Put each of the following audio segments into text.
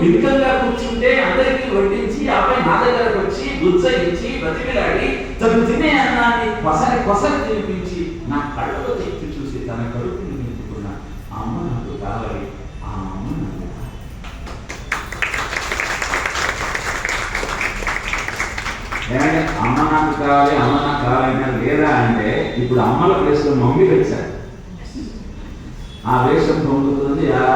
బిరుకంగా కూర్చుంటే అందరికీ వడ్డించి ఆపై నా దగ్గరకు వచ్చి ఉత్సహించి బతిమిలాడి తను తినే అన్నాన్ని కొసరి కొసరి తినిపించి నా కళ్ళలో తెచ్చి చూసి తన కడుపుని నింపుకున్న అమ్మ నాకు కావాలి ఆ అమ్మ నాకు కావాలి. ఏమంటే అమ్మ నాకు కావాలి అమ్మ నాకు కావాలి లేదా అంటే ఇప్పుడు అమ్మల ప్లేస్లో మమ్మీ వచ్చారు ఆ వేషం పొందుతుంది ఆ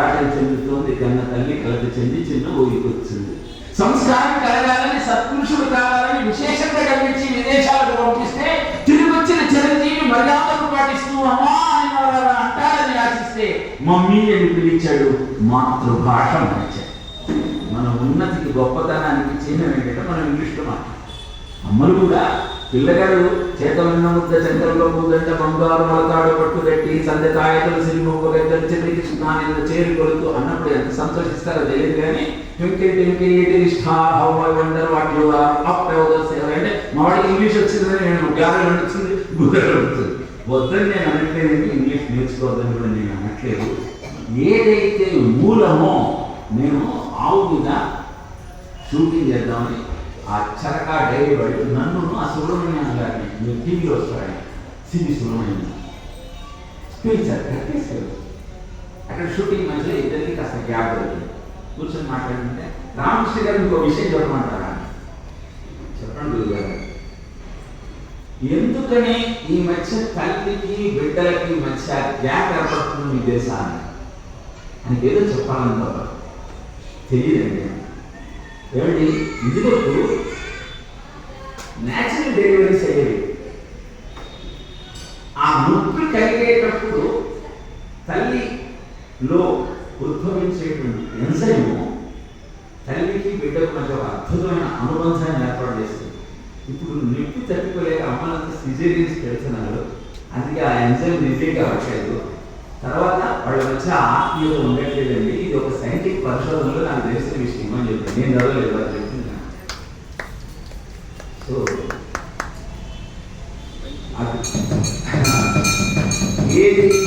కలత చెంది చిన్న వచ్చింది సంస్కారం కలగాలని సత్పురుషుడు కావాలని విశేషంగా కల్పించి విదేశాలకు పంపిస్తే తిరిగి వచ్చిన చిరంజీవి మర్యాదలు పాటిస్తూ అమ్మా అంటారని ఆశిస్తే మమ్మీ అని పిలిచాడు మాతృభాష మార్చాడు మన ఉన్నతికి గొప్పతనానికి చిహ్నం ఏంటంటే మనం ఇంగ్లీష్లో మాట్లాడాలి అమ్మలు కూడా పిల్లగాడు చేతలున్న ముద్ద చంద్రంలో ముద్దంట బంగారు మొలతాడు పట్టుదట్టి సంధ్య తాయతలు సిరిమొగ్గు గద్దలు చెల్లికి చేరి కొడుతూ అన్నప్పుడు ఎంత సంతోషిస్తారో తెలియదు కానీ twinkle twinkle little star how I wonder what you are up ఎవదర్స్ అంటే మావాడికి ఇంగ్లీష్ వచ్చిందని నేను గాలి వచ్చింది? గుర్రెలు వచ్చింది. వద్దని నేను అనట్లేదండి ఇంగ్లీష్ నేర్చుకోవద్దని కూడా నేను అనట్లేదు. ఏదైతే మూలమో నేను ఆవు మీద షూటింగ్ చేద్దామని ఆ చరక డైరీ నన్ను ఆ సుబ్రహ్మణ్యం గారిని మీరు టీవీలో వస్తారని సిబి సుబ్రహ్మణ్యం పిలిచారు కట్టేశారు. అక్కడ షూటింగ్ మధ్యలో ఇద్దరికి కాస్త గ్యాప్ దొరికింది. కూర్చొని మాట్లాడుతుంటే రామకృష్ణ గారు ఇంకో విషయం చెప్పమంటారా? చెప్పండి గారు ఎందుకని ఈ మధ్య తల్లికి బిడ్డలకి మధ్య గ్యాప్ ఏర్పడుతుంది మీ దేశాన్ని అని? ఏదో చెప్పాలంటే తెలియదండి. ఏమండి? ఇదివరకు న్యాచురల్ డెలివరీస్ అయ్యేవి ఆ ముక్కు కలిగేటప్పుడు తల్లిలో ఉద్భవించేటువంటి ఎంజైము తల్లికి బిడ్డకు మధ్య ఒక అద్భుతమైన అనుబంధాన్ని ఏర్పాటు చేస్తుంది. ఇప్పుడు నొప్పి తట్టుకోలేక అమ్మలంతా సిజేరియన్స్ పెడుతున్నారు అందుకే ఆ ఎంజైమ్ రిలీజ్ అవ్వట్లేదు తర్వాత వాళ్ళ మధ్య ఆత్మీయత ఉండట్లేదండి. ఇది ఒక సైంటిఫిక్ పరిశోధనలో నాకు తెలిసిన విషయం అని చెప్పి నేను చదవలేదు అది చెప్తున్నా సో అది. ఏదైతే